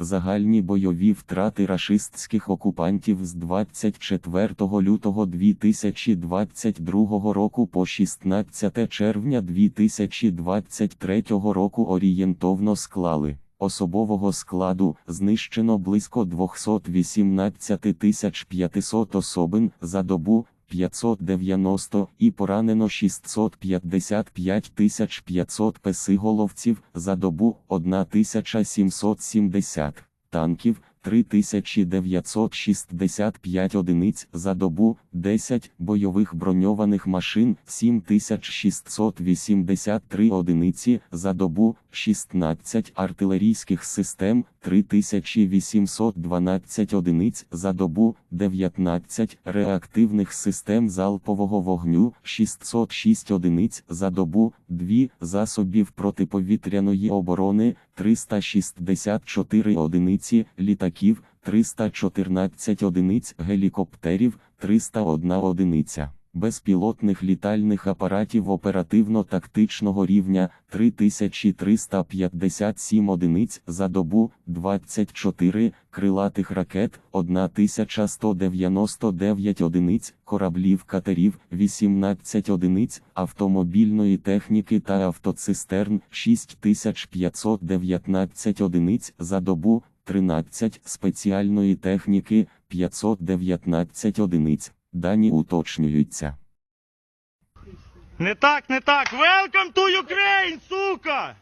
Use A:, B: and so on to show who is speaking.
A: Загальні бойові втрати рашистських окупантів з 24 лютого 2022 року по 16 червня 2023 року орієнтовно склали. Особового складу знищено близько 218 500 особин за добу 590 і поранено 655 500 песиголовців за добу 1770 танків 3965 одиниць за добу, 10 бойових броньованих машин 7683 одиниці за добу, 16 артилерійських систем 3812 одиниць за добу, 19 реактивних систем залпового вогню 606 одиниць за добу, 2 засобів протиповітряної оборони 364 одиниці літаків, 314 одиниць гелікоптерів, 301 одиниця. Безпілотних літальних апаратів оперативно-тактичного рівня 3357 одиниць за добу, 24 крилатих ракет, 1199 одиниць, кораблів катерів, 18 одиниць, автомобільної техніки та автоцистерн, 6519 одиниць за добу, 13 спеціальної техніки, 519 одиниць. Дані уточнюються.
B: Не так, не так. Welcome to Ukraine, сука!